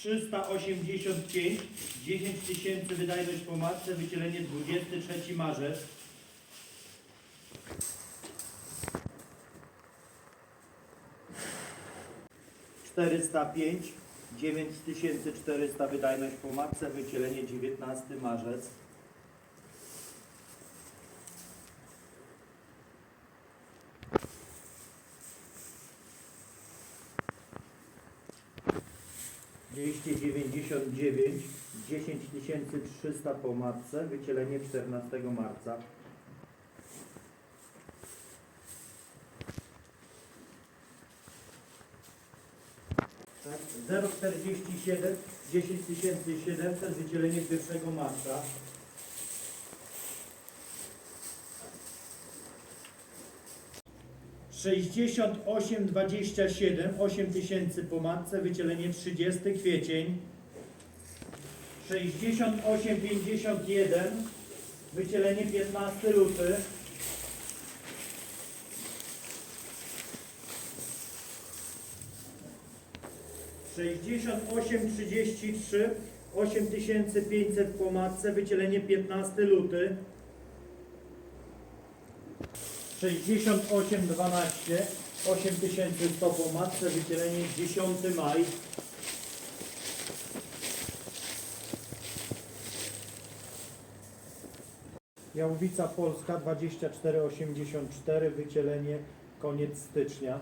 385, 10 tysięcy wydajność po matce, wycielenie 23 marzec. Czterysta pięć, dziewięć tysięcy czterysta wydajność po matce, wycielenie 19 marzec. Dwieście dziewięćdziesiąt dziewięć, dziesięć tysięcy trzysta po matce, wycielenie 14 marca. Tak, 047, 10 700, wydzielenie 1 marca. Sześćdziesiąt osiem dwadzieścia siedem, osiem tysięcy po matce, wycielenie 30 kwiecień. Sześćdziesiąt osiem pięćdziesiąt jeden, wycielenie 15 luty. 6833 8500 po matce, wycielenie 15 luty. 6812 8100 po matce, wycielenie 10 maj. Jałowica Polska 2484, wycielenie koniec stycznia.